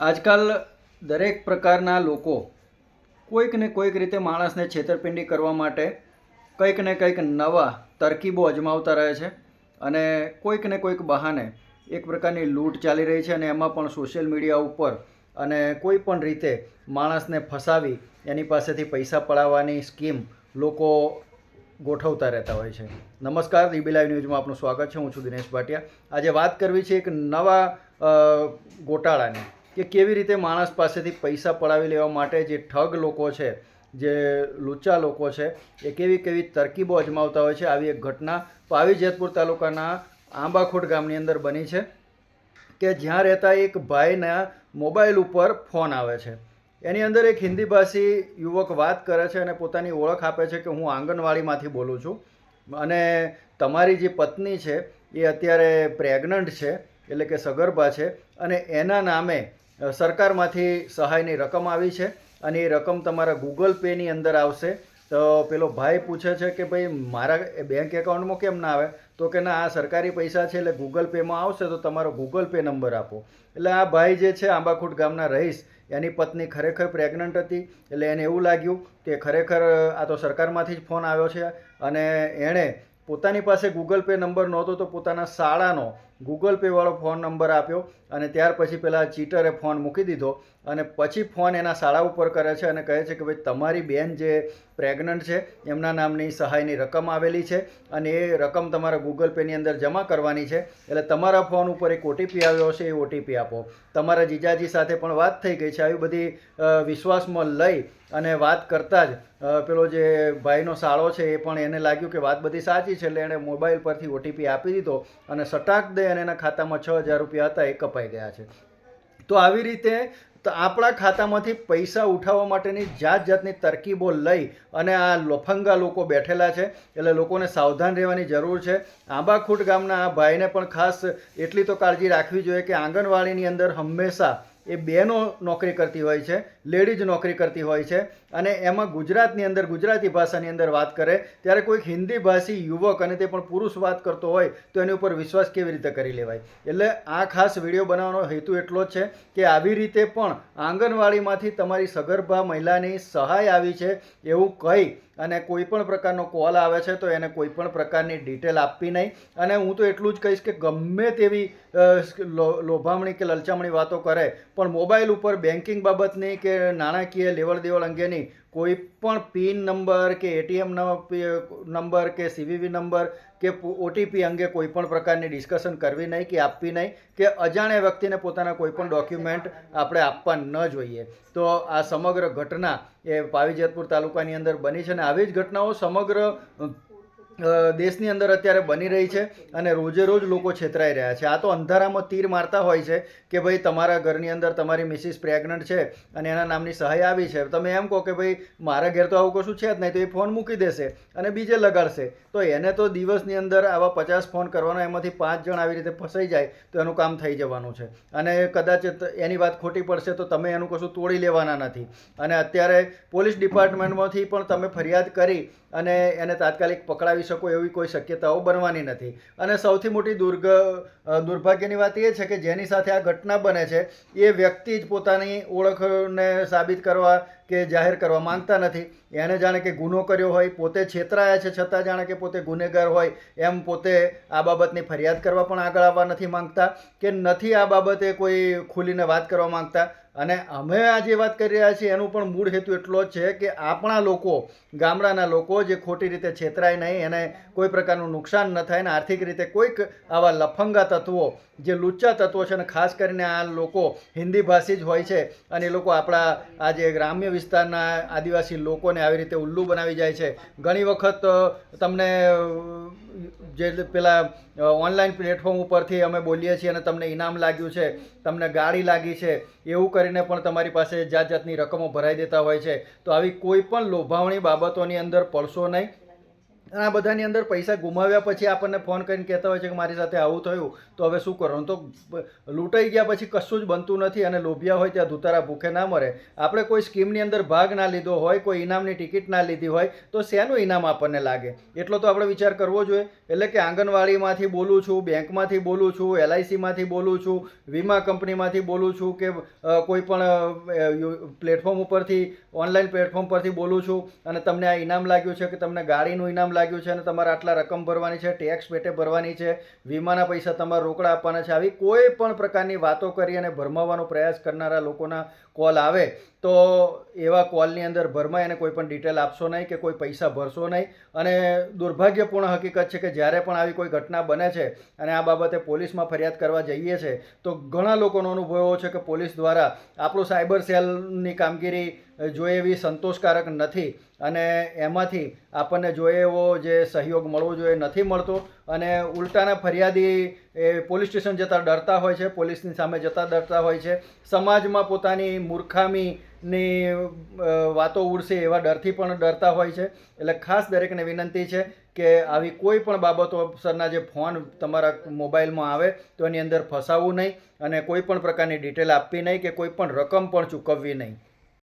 આજકાલ દરેક પ્રકારના લોકો કોઈક ને કોઈક રીતે માણસને છેતરપિંડી કરવા માટે કંઈક ને કંઈક નવા તરકીબો અજમાવતા રહે છે અને કોઈક ને કોઈક બહાને એક પ્રકારની લૂંટ ચાલી રહી છે અને એમાં પણ સોશિયલ મીડિયા ઉપર અને કોઈ પણ રીતે માણસને ફસાવી એની પાસેથી પૈસા પડાવવાની સ્કીમ લોકો ગોઠવતા રહેતા હોય છે. નમસ્કાર રીબી લાઈવ ન્યૂઝમાં આપનું સ્વાગત છે. હું છું દિનેશ ભાટિયા. આજે વાત કરવી છે એક નવા ગોટાળાની. કે કેવી રીતે માણસ પાસેથી પૈસા પડાવી લેવા માટે જે ઠગ લોકો છે, જે લુચ્ચા લોકો છે, એ કેવી કેવી તરકીબો અજમાવતા હોય છે, આવી એક ઘટના પાવી જેતપુર તાલુકાના આંબાખોટ ગામની અંદર બની છે, કે જ્યાં રહેતા એક ભાઈના મોબાઈલ ઉપર ફોન આવે છે. એની અંદર એક હિન્દી ભાષી યુવક વાત કરે છે અને પોતાની ઓળખ આપે છે કે હું આંગણવાડીમાંથી બોલું છું. અને તમારી જે પત્ની છે, એ અત્યારે પ્રેગ્નન્ટ છે, એટલે કે સગર્ભા છે, અને એના નામે સરકારમાંથી સહાયની રકમ આવી છે અને એ રકમ તમારા ગૂગલ પેની અંદર આવશે. તો પેલો ભાઈ પૂછે છે કે ભાઈ, મારા બેંક એકાઉન્ટમાં કેમ ના આવે? તો કે, ના, આ સરકારી પૈસા છે એટલે ગૂગલ પેમાં આવશે તો તમારો ગૂગલ પે નંબર આપો. એટલે આ ભાઈ જે છે આંબાખૂટ ગામના રહીશ, એની પત્ની ખરેખર પ્રેગ્નન્ટ હતી, એટલે એને એવું લાગ્યું કે ખરેખર આ તો સરકારમાંથી જ ફોન આવ્યો છે અને એણે પોતાની પાસે ગૂગલ પે નંબર નહોતો તો પોતાના શાળાનો ગૂગલ પેવાળો ફોન નંબર આપ્યો અને ત્યાર પછી પેલા ચીટરે ફોન મૂકી દીધો અને પછી ફોન એના શાળા ઉપર કરે છે અને કહે છે કે ભાઈ, તમારી બેન જે પ્રેગ્નન્ટ છે, એમના નામની સહાયની રકમ આવેલી છે અને એ રકમ તમારા ગૂગલ પેની અંદર જમા કરવાની છે. એટલે તમારા ફોન ઉપર એક ઓટીપી આવ્યો હશે, એ ઓટીપી આપો. તમારા જીજાજી સાથે પણ વાત થઈ ગઈ છે. આવી બધી વિશ્વાસમાં લઈ અને વાત કરતાં જ પેલો જે ભાઈનો શાળો છે એ પણ એને લાગ્યું કે વાત બધી સાચી છે એટલે એણે મોબાઈલ પરથી ઓટીપી આપી દીધો અને સટાક દે અને એના ખાતામાં છ હજાર રૂપિયા હતા, એ કપાઈ ગયા છે. તો આવી રીતે તો આપણા ખાતામાંથી પૈસા ઉઠાવવા માટેની જાત જાતની તરકીબો લઈ અને આ લોફંગા લોકો બેઠેલા છે, એટલે લોકોને સાવધાન રહેવાની જરૂર છે. આંબાખૂટ ગામના આ ભાઈને પણ ખાસ એટલી તો કાળજી રાખવી જોઈએ કે આંગણવાડીની અંદર હંમેશા એ બહેનો નોકરી કરતી હોય છે, લેડીઝ નોકરી કરતી હોય છે, અને એમાં ગુજરાતની અંદર, ગુજરાતી ભાષાની અંદર વાત કરે, ત્યારે કોઈક હિન્દી ભાષી યુવક અને તે પણ પુરુષ વાત કરતો હોય, તો એની ઉપર વિશ્વાસ કેવી રીતે કરી લેવાય? એટલે આ ખાસ વીડિયો બનાવવાનો હેતુ એટલો જ છે કે આવી રીતે પણ આંગણવાડીમાંથી તમારી સગર્ભા મહિલાની સહાય આવી છે, એવું કહી અને કોઈ પણ પ્રકારનો કોલ આવે છે, તો એને કોઈ પણ પ્રકારની ડિટેલ આપવી નહીં. અને હું તો એટલું જ કહીશ કે ગમે તેવી લોભામણી કે લલચામણી વાતો કરે પણ મોબાઈલ ઉપર બેન્કિંગ બાબતની કે નાણાકીય લેવડ દેવડ અંગેની કોઈ પણ પિન નંબર કે એટીએમ નંબર કે સીવીવી નંબર કે ઓટીપી અંગે કોઈ પણ પ્રકારની ડિસ્કશન કરવી નહીં કે આપવી નહીં કે અજાણ્યા વ્યક્તિને પોતાના કોઈ પણ ડોક્યુમેન્ટ આપણે આપવા ન જોઈએ. તો આ સમગ્ર ઘટના એ પાવીજેતપુર તાલુકાની અંદર બની છે અને આવી જ ઘટનાઓ સમગ્ર દેશની અંદર અત્યારે બની રહી છે અને રોજે રોજ લોકો છેતરાઈ રહ્યા છે. આ તો અંધારામાં તીર મારતા હોય છે કે ભાઈ તમારા ઘરની અંદર તમારી મિસિસ પ્રેગ્નન્ટ છે અને એના નામની સહાય આવી છે. તમે એમ કહો કે ભાઈ મારા ઘેર તો આવું કશું છે જ નહીં, તો એ ફોન મૂકી દેશે અને બીજે લગાડશે. તો એને તો દિવસની અંદર આવા પચાસ ફોન કરવાના એમાંથી પાંચ જણ આવી રીતે ફસાઈ જાય તો એનું કામ થઈ જવાનું છે. અને કદાચ એની વાત ખોટી પડશે તો તમે એનું કશું તોડી લેવાના નથી. અને અત્યારે પોલીસ ડિપાર્ટમેન્ટમાંથી પણ તમે ફરિયાદ કરી અને એને તાત્કાલિક પકડાવી શકો એવી કોઈ શક્યતાઓ બનવાની નથી. અને સૌથી મોટી દુર્ગ દુર્ભાગ્યની વાત એ છે કે જેની સાથે આ ઘટના બને છે, એ વ્યક્તિ જ પોતાની ઓળખને સાબિત કરવા કે જાહેર કરવા માંગતા નથી. એણે જાણે કે ગુનો કર્યો હોય, પોતે છેતરાયા છે છતાં જાણે કે પોતે ગુનેગાર હોય, એમ પોતે આ બાબતની ફરિયાદ કરવા પણ આગળ આવવા નથી માંગતા કે નથી આ બાબતે કોઈ ખુલીને વાત કરવા માંગતા. અને અમે આ જે વાત કરી રહ્યા છીએ, એનું પણ મૂળ હેતુ એટલો જ છે કે આપણા લોકો, ગામડાના લોકો જે ખોટી રીતે છેતરાય નહીં, એને કોઈ પ્રકારનું નુકસાન ન થાય અને આર્થિક રીતે કોઈક આવા લફંગા તત્વો, જે લુચ્ચા તત્વો છે અને ખાસ કરીને આ લોકો હિન્દી ભાષી જ હોય છે અને એ લોકો આપણા આ જે ગ્રામ્ય વિસ્તારના આદિવાસી લોકોને આવી રીતે ઉલ્લુ બનાવી જાય છે. ઘણી વખત તમને જે પેલા ઓનલાઈન પ્લેટફોર્મ ઉપરથી અમે બોલીએ છીએ અને તમને ઇનામ લાગ્યું છે, તમને ગાડી લાગી છે, એવું કરીને પણ તમારી પાસે જાત જાતની રકમો ભરાઈ દેતા હોય છે. તો આવી કોઈ પણ લોભાવણી બાબતોની અંદર પડશો નહીં. આ બધાની અંદર પૈસા ગુમાવ્યા પછી આપણને ફોન કરીને કહેતા હોય છે કે મારી સાથે આવું થયું, તો હવે શું કરવાનું? તો લૂંટાઈ ગયા પછી કશું જ બનતું નથી અને લોભિયા હોય ત્યાં ધૂતારા ભૂખે ના મરે. આપણે કોઈ સ્કીમની અંદર ભાગ ના લીધો હોય, કોઈ ઇનામની ટિકિટ ના લીધી હોય, તો શેનું ઇનામ આપણને લાગે? એટલો તો આપણે વિચાર કરવો જોઈએ. એટલે કે આંગણવાડીમાંથી બોલું છું, બેંકમાંથી બોલું છું, એલઆઈસીમાંથી બોલું છું, વીમા કંપનીમાંથી બોલું છું કે કોઈ પણ પ્લેટફોર્મ ઉપરથી, ઓનલાઈન પ્લેટફોર્મ પરથી બોલું છું અને તમને આ ઇનામ લાગ્યું છે કે તમને ગાડીનું ઇનામ લાગ્યું છે અને તમારે આટલા રકમ ભરવાની છે ટેક્સ પેટે ભરવાની છે, વીમાના પૈસા તમારે રોકડા આપવાના છે. આવી કોઈ પણ પ્રકારની વાતો કરી અને ભરમાવવાનો પ્રયાસ કરનારા લોકોના કોલ આવે. તો એવા કોલની અંદર ભરમાય અને કોઈ પણ ડિટેલ આપશો નહીં કે કોઈ પૈસા ભરશો નહીં. અને દુર્ભાગ્યપૂર્ણ હકીકત છે કે જ્યારે પણ આવી કોઈ ઘટના બને છે અને આ બાબતે પોલીસમાં ફરિયાદ કરવા જઈએ છે, તો ઘણા લોકોનો અનુભવ એવો છે કે પોલીસ દ્વારા આપણું સાયબર સેલની કામગીરી જોઈએ એવી સંતોષકારક નથી. અને એમાંથી આપણને જોઈએ એવો જે સહયોગ મળવો જોઈએ નથી મળતો. અને ઉલટાના ફરિયાદી એ પોલીસ સ્ટેશન જતાં ડરતા હોય છે, પોલીસની સામે જતાં ડરતા હોય છે. સમાજમાં પોતાની મૂર્ખામીની વાતો ઉડશે એવા ડરથી પણ ડરતા હોય છે. એટલે ખાસ દરેકને વિનંતી છે કે આવી કોઈ પણ બાબતો સરના જે ફોન તમારા મોબાઈલમાં આવે, તો એની અંદર ફસાવવું નહીં અને કોઈ પણ પ્રકારની ડિટેલ આપવી નહીં કે કોઈ પણ રકમ પણ ચૂકવવી નહીં.